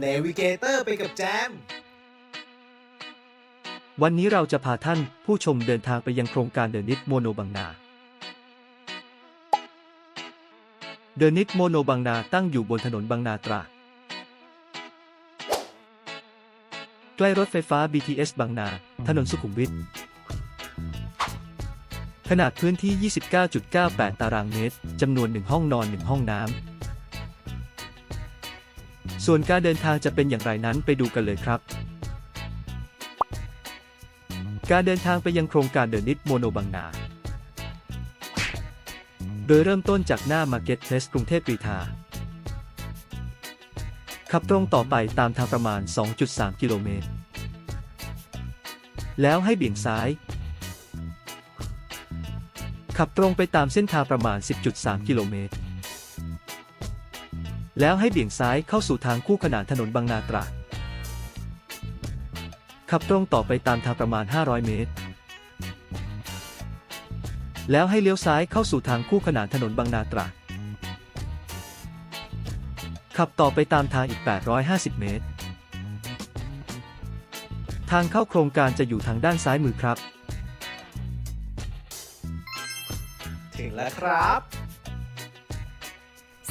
เนวิเกเตอร์ไปกับแจม วันนี้เราจะพาท่านผู้ชมเดินทางไปยังโครงการเดนิตโมโนบางนาเดนิตโมโนบางนาตั้งอยู่บนถนนบางนาตราดใกล้รถไฟฟ้า BTS บางนา ถนนสุขุมวิทขนาดพื้นที่ 29.98 ตารางเมตร จำนวน 1 ห้องนอน 1 ห้องน้ำ ส่วนการเดินทางจะเป็นอย่างไรนั้นไปดูกันเลยครับ การเดินทางไปยังโครงการเดนิตโมโนบางนา โดยเริ่มต้นจากหน้า Market Place กรุงเทพกรีฑาขับตรงต่อไปตามทางประมาณ 2.3 กิโลเมตร แล้วให้เบี่ยงซ้าย ขับตรงไปตามเส้นทางประมาณ 10.3 กิโลเมตร แล้วให้เบี่ยงซ้ายเข้าสู่ทางคู่ขนานถนนบางนาตราด ขับตรงต่อไปตามทางประมาณ 500 เมตร แล้วให้เลี้ยวซ้ายเข้าสู่ทางคู่ขนานถนนบางนาตราด ขับต่อไปตามทางอีก 850 เมตร ทางเข้าโครงการจะอยู่ทางด้านซ้ายมือครับ ถึงแล้วครับ